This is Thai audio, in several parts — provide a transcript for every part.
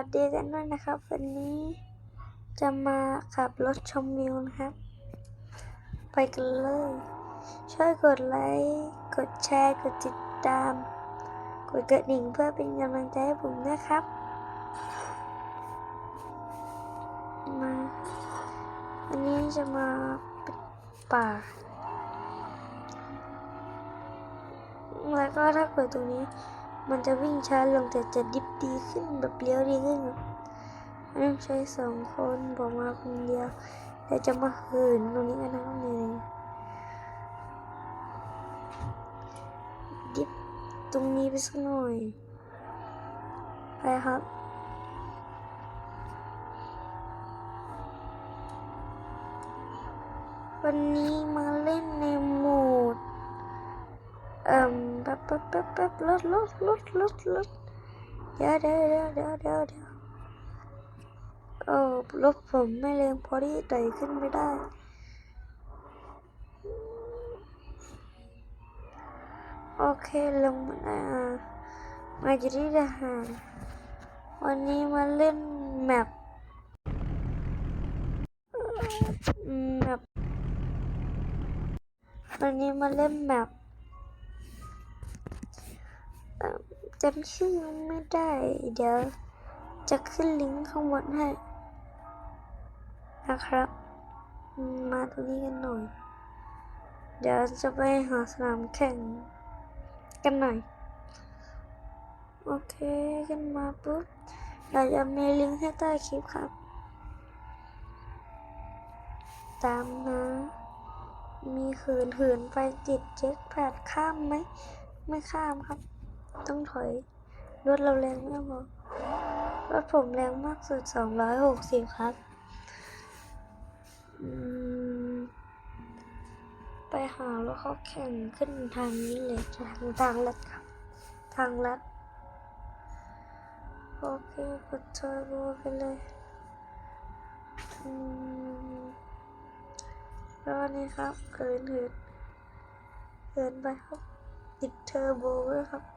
วัสดีกันด้วยนะครับ วันนี้จะมาขับรถชมวิวนะครับ ไปกันเลย ช่วยกดไลค์กดแชร์ กดติดตาม กดกระดิ่งเพื่อเป็นกำลังใจให้ผมด้วยครับ มาวันนี้จะมาปิดป่า แล้วก็ถ้าเกิดตรงนี้ มันจะวิ่งช้าลงแต่จะดิฟดีขึ้นแบบเลี้ยวดีขึ้นไม่ต้องใช้สองคนบอกมาคนเดียวเดี๋ยวจะมาหืนตรงนี้กันนะเนี่ยดิฟตรงนี้ไปสักหน่อย ไปครับวันนี้มาเล่นในโหมด เอ่มแป๊บแป๊บแป๊บแป๊บรถรถรถรถรถเดี๋ยวเดี๋ยวเดี๋ยวเดี๋ยวเดี๋ยวเดี๋ยวเออรถผมไม่แรงพอที่ไต่ขึ้นไม่ได้โอเคลงมาอ่ามาจะที่ทหารวันนี้มาเล่นแมปแมปวันนี้มาเล่นแมป จำชื่อไม่ได้ เดี๋ยวจะขึ้นลิงก์ข้างบนให้นะครับ มาตรงนี้กันหน่อย เดี๋ยวจะไปหาสนามแข่งกันหน่อย โอเคขึ้นมาปุ๊บเดี๋ยวจะมีลิงก์ให้ใต้คลิปครับ ตามนะ มีหืนหืนไปติดเจ็ตแพดข้ามไหม ไม่ข้ามครับ ต้องถอยรถเราแรงไม่พอรถผมแรงมากสุด 260 ครับ ไปหารถเขาแข่งขึ้นทางนี้เลยทางทางลัดครับ ทางลัด โอเคกดเทอร์โบไปเลยอืมแล้วอันนี้ครับเกินเหินเกินไปครับติดเทอร์โบด้วยครับ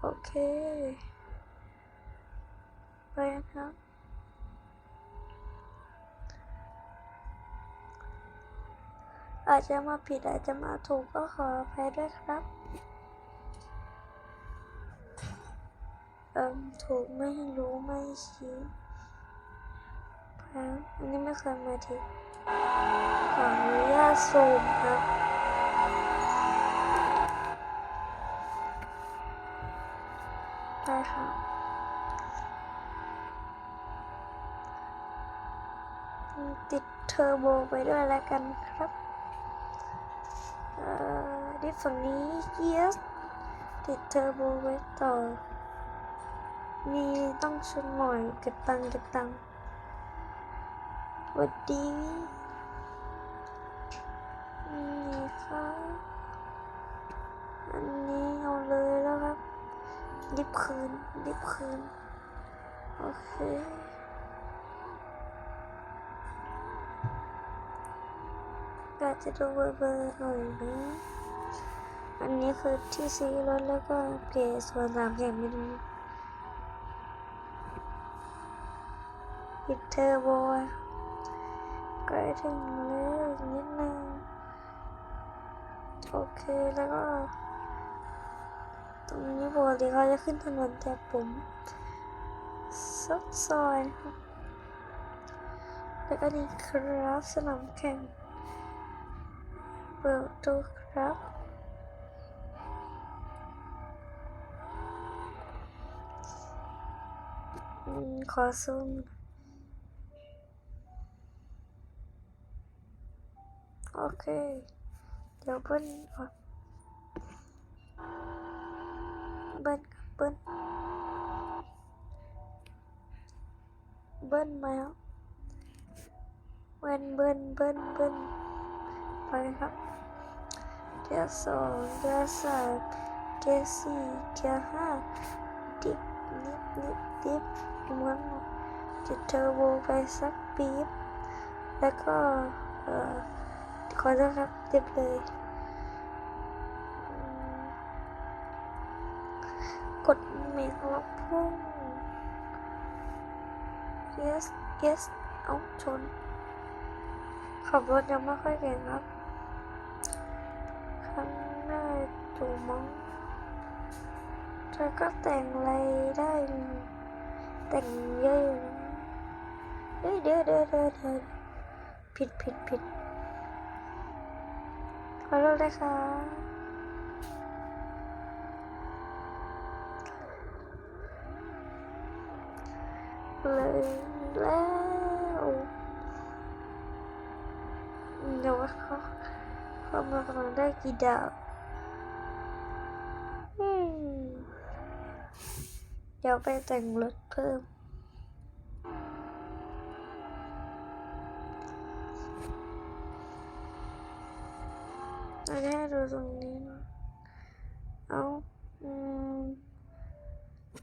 โอเค ไปนะครับอาจจะมาผิดอาจจะมาถูกก็ขออภัยด้วยครับ เอิมถูกไม่รู้ไม่ชี้ครับอันนี้ไม่เคยมาทีขออนุญาตซูมครับ อร์โบไปด้วยแล้วกันครับดิฟฝั่งนี้เยสติดเทอร์โบไว้ต่อ มีต้องชุดหน่อยเก็บตังเก็บตังสวัสดีนี่ครับอันนี้เอาเลยแล้วครับรีบคืนรีบคืน โอเค ก็ จะดูเบอร์เบอร์หน่อยนะ อันนี้คือที่ซื้อรถแล้วก็เกรดส่วนสามอย่งไม่รู้ปิดเทอร์โบอะใกล้ถึงแล้วอีกนิดนึงโอเคแล้วก็ ตรงนี้ปกติเขาจะขึ้นถนนแต่ผมซักซอยนแล้วก็นี่ครับสนามแข่ง เปิดประตูครับอืมขอ แล้วเบิ้ลเบิ้ลเบิ้ลเบิ้ลไปครับเกียร์สองเกียร์สามเกียร์สี่เกียร์ห้าดิบนิบนิบดิบเหมือนติดเทอร์โบไปสักปีบแล้วก็เอ่อขอโทษครับดิบเลยกดเมกลับพุ่ง yes yes เอาชนขับรถยังไม่ค่อยเก่งครับครั้งห น้าจูมั้งเธอก็แต่งอะไรได้ แต่งเยอะอยู่นะเฮ้ยเดี๋ยวเดี๋ยวเดี๋ยวเดี๋ยวผิดผิดผิดขอโทษนะคะเลยแล้วเดี๋ยวว่าเขาเขามากำลังได้กี่ดาวอืม เดี๋ยวไปแต่งรถเพิ่มเราจะให้ดูตรงนี้นะเอาอืม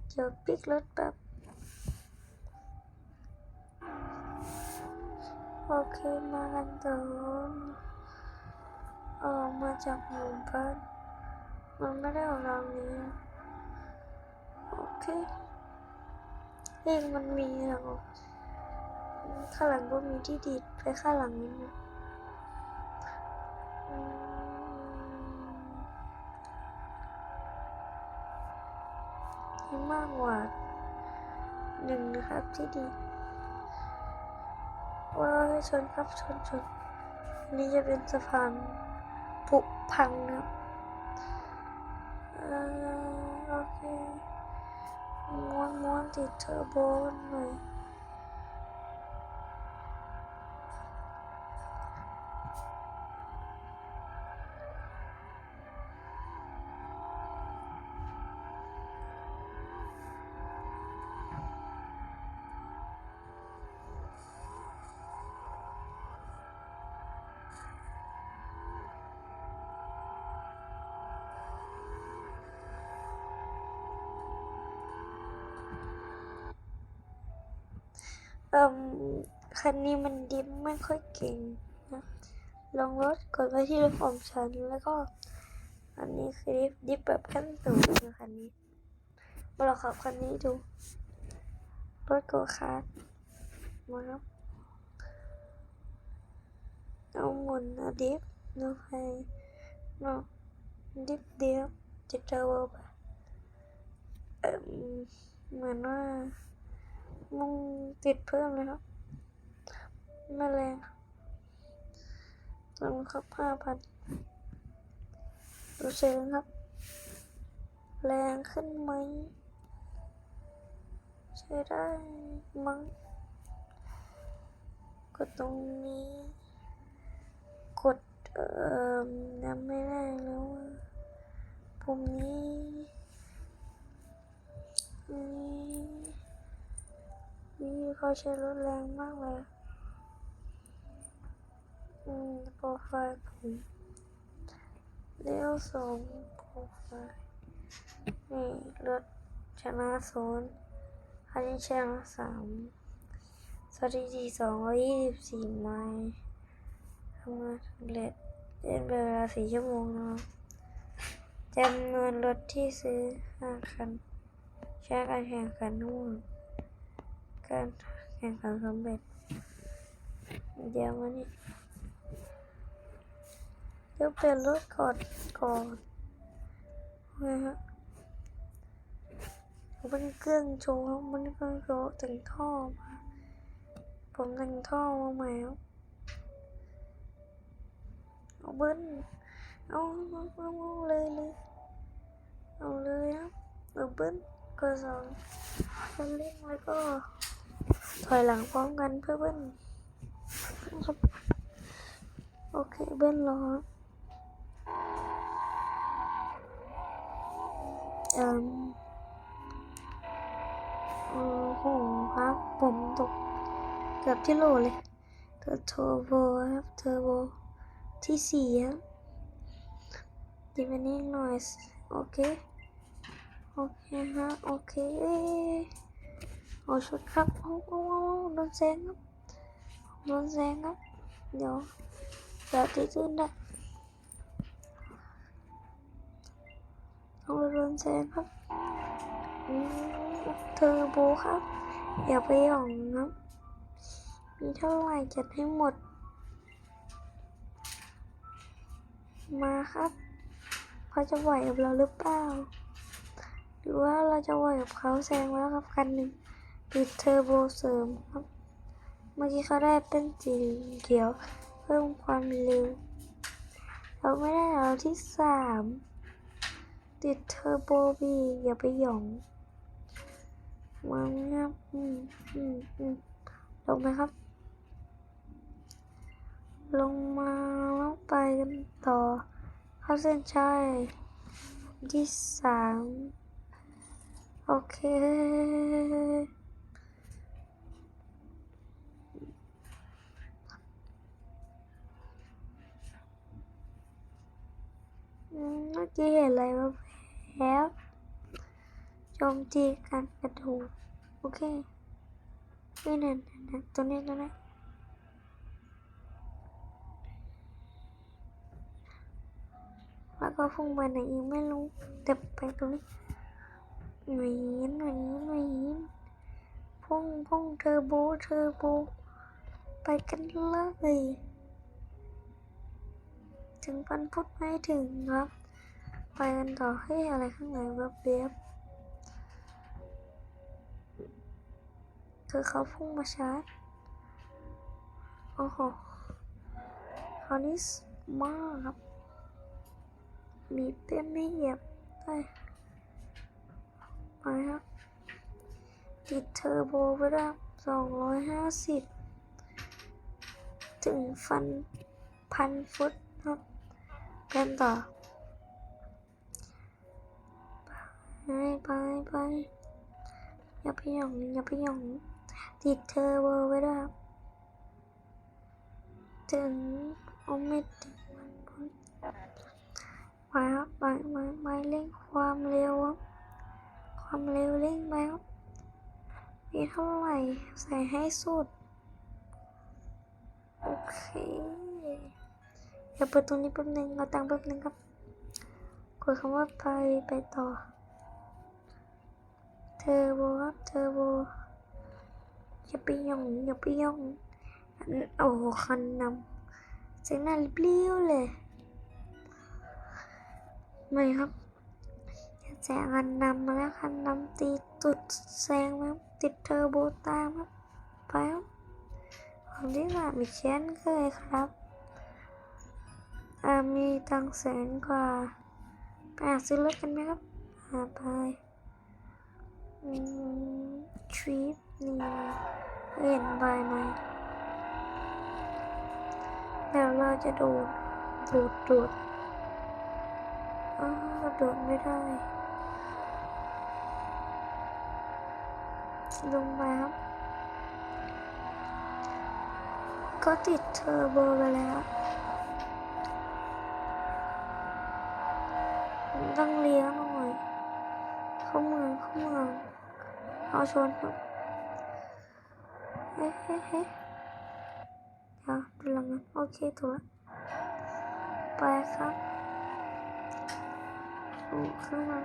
เดี๋ยวปิกรถแบบโอเคมากันต่อออกมาจากหมู่บ้านมันไม่ได้ออกทางนี้ เคเองมันมีหรอกข้างหลังก็มีที่ดีดไปข้างหลังนี้นะอืมมีมากกว่าหนึ่งนะครับที่ดีว้ายชนครับชนชนนนี้จะเป็นสะพานผุพังนะครับโอเค ม้วนม้วน เอ่อคันนี้มันดิฟไม่ค่อยเก่งนะลองรถกดไปที่รถของฉันแล้วก็ อันนี้คือดิฟดิฟแบบขั้นสูงนะคันนี้มาลองขับคันนี้ดูรถโกคาร์ทมาครับเอาหมุนเอาดิฟโนไฟโนดิฟเดียวจะเจอว่าแบบเอ่มเหมือนว่า มุงติดเพิ่มเลยครับไม่แรงลงครับห้าพันดูเชิงครับ แรงขึ้นไหมใช้ได้มั้งกดตรงนี้ กดเอ่อยังไม่ได้แล้วปุ่มนี้ ใช้รถแรงมากเลย อืม โปรไฟล์ผมเลี้ยวสองโปรไฟล์นี่รถชนะศูนย์คันนี้ชนะสามสถิติสองร้อยยี่สิบสี่ไมล์ทำงานสำเร็จเล่นไปเวลาสี่ชั่วโมงนะครับจำนวนรถที่ซื้อห้าคัน ใช้การแข่งขันทั้งหมดการ ข่งขันสำเร็จเดี๋ยวมานี่เดี๋ยวเปลี่ยนรถก่อนก่อนนะฮะมเป็นเครื่องโชว์บมันเครื่องโชว์แต่งท่อมาผมแต่งท่อมาใหม่ครับเอาเบิ้ลเอาเอาเอาเลยเลยเอาเลยครับเอาเบิ้ลก็สองคนเร่งแล้วก็ ถอยหลังพร้อมกันเพื่อเบิ้ลโอเคเบิ้ลรอเอ่มโอ้โหครับ ผมตกเกือบที่โหลเลยเทอร์โบครับเทอร์โบที่สี่ครับดีมันนิดหน่อย โอเค โอเคฮะ โอเค เอาชุดครับโอ้โโดนแซงครับโดนแซงครับเดี๋ยวเดี๋ยวตีตื้นได้เอาโดนแซงครับอืมเทอร์โบครับ อย่าไปหย่องครับมีเท่าไหร่จัดให้หมด มาครับเขาจะไหวกับเราหรือเปล่า หรือว่าเราจะไหวกับเขาแซงแล้วครับคันหนึ่ง ปิดเทอร์โบเสริมครับ เมื่อกี้เขาได้เป็นสีเขียว เพิ่มความเร็วเราไม่ได้เราที่สามติดเทอร์โบบีอย่าไปหยองมางับอืมอืมอืมลงไหมครับ ลงมาแล้วไปกันต่อ เข้าเส้นชัยที่สามโอเค เมื่อกี้เห็นอะไรมาแพ้โจมตีการกระดูกโอเคนี่นั่นนั่นตัวนี้ตัวนี้แล้วก็พุ่งไปไหนอีกไม่รู้แต่ไปตรงนี้หนีหนีหนีพุ่งพุ่งเทอร์โบเทอร์โบไปกันเลย ถึงพันพุทธไม่ถึงครับ ไปกันต่อให้อะไรข้างในแบบเบียบคือเขาพุ่งมาชาร์จ โอ้โหคราวนี้มากครับ มีเต้นไม่เหยียบได้ไปครับ ติดเทอร์โบไปแล้วสองร้อยห้าสิบถึงฟันพันฟุต กันต่อ ไปไปไปอย่าไปหยองอย่าไปหยองติดเทอร์โบไว้ด้วยครับถึงโอไม่ถึงไปครับไปไปไปเร่งความเร็วครับความเร็วเร่งไปครับมีเท่าไหร่ใส่ให้สุด โอเค เดี๋ยวเปิดตรงนี้แป๊บนึงเอาตังค์แป๊บนึงครับกดคำว่าไปไปต่อเทอร์โบครับเทอร์โบอย่าไปย่องอย่าไปย่องโอ้โหคันนำเสียงน้าริบเลี้ยวเลยไม่ครับแซงคันนำมาแล้วคันนำตีตุดแซงมาครับติดเทอร์โบตามครับไปครับของที่สามอีกเช่นเคยครับ มีตังแสนกว่าไปหาซื้อรถกันไหมครับ หาไปทริปนี่เห็นใบไหมเดี๋ยวเราจะโดดโดดโดดอ้าวโดดไม่ได้ลงไปครับ ก็ติดเทอร์โบไปแล้ว ต้องเลี้ยวหน่อย เข้าเมืองเข้าเมือง เอาชนครับเฮ้เฮ้เฮ้เดี๋ยวดูหลังกันโอเคถูกแล้วไปครับโอ้ขึ้นมา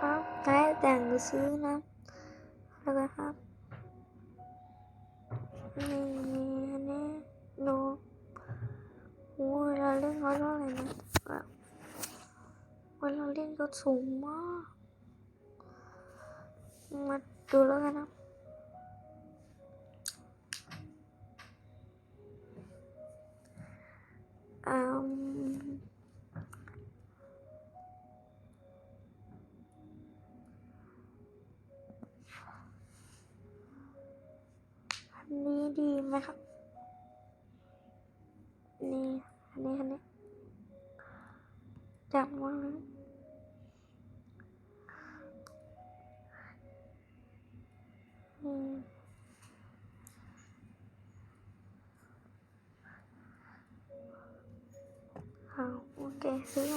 ครับได้ แต่งหรือซื้อนะแล้วครับนี่อันนี้ดูโอ้เราเล่นเขาเท่าไหร่นะเวลาเล่นก็สูง ไหมครับ นี่ อันนี้ อันนี้จับวอืมเอาโอเคซื้อ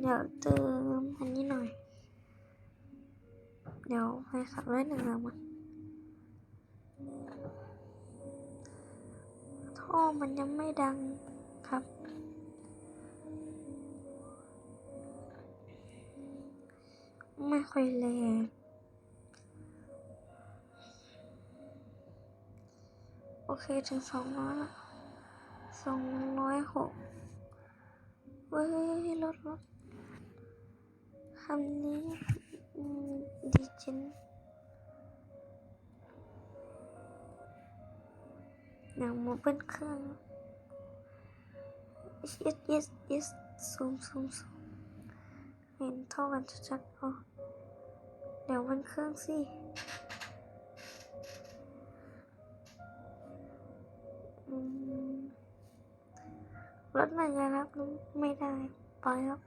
เดี๋ยวเติมอันนี้หน่อย เดี๋ยวไปขับไว้หนึ่งเรามา ท่อมันยังไม่ดังครับ ไม่ค่อยแรงโอเคถึงสองร้อยละสองร้อยหกเฮ้ยรถรถคำนี้ดีจริ หนังมาเป็นเครื่อง yes yes yes ซูมซูมซูมเห็นเท่ากันชัดๆอ๋อเดี๋ยวมันเครื่องสิอืมรถไหนจะรับไม่ได้ปล่อยครับ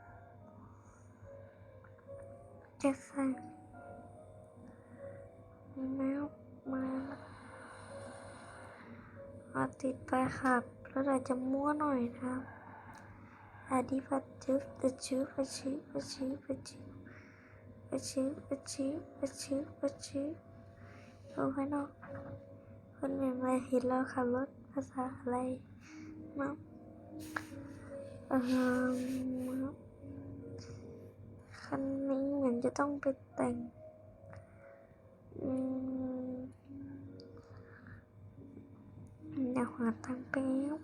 เจ็ดสั่งแม เอาติดไปครับรถอาจจะมั่วหน่อยนะอาดิพัดจึ๊บตะชืบปัชิปัชิปัชิปัชิปัชิปัชิปัชิดูให้นอกคนใหม่ๆเห็นเราขับรถภาษาอะไรมั้งเออคันนี้เหมือนจะต้องไปแต่งอืม เดี๋ยวหาทางไปบ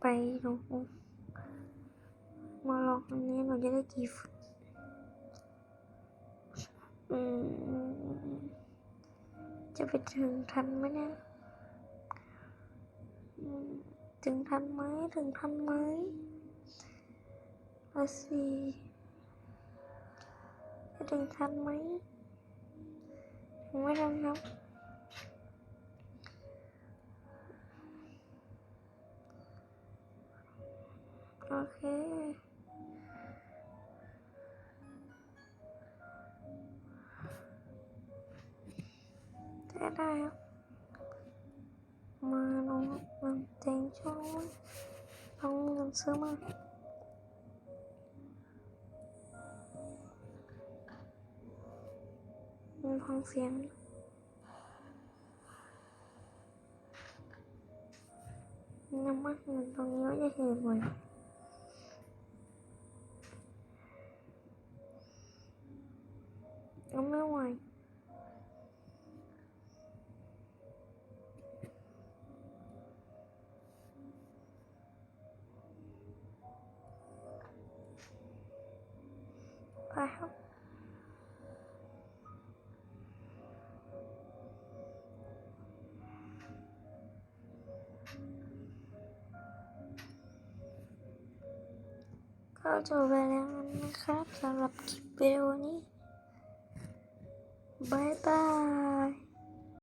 ไปดูมาลองอันนี้หนูจะได้กี่ฟุตอืมจะไปถึงทันไหมเนี่ยอืมถึงทันไหมถึงทันไหมละสิจะถึงทันไหมถึงไม่ทันครับ โอเคได้ได้ครับมาลงมันเต็งช่องลองเงินซื้อมามีฟังเสียงน้ำมันเงินตรงนี้ ก็จะเอยก็ไม่ไหวไปครับก็จบไปแล้วนะครับสำหรับคลิปวิดีโอนี้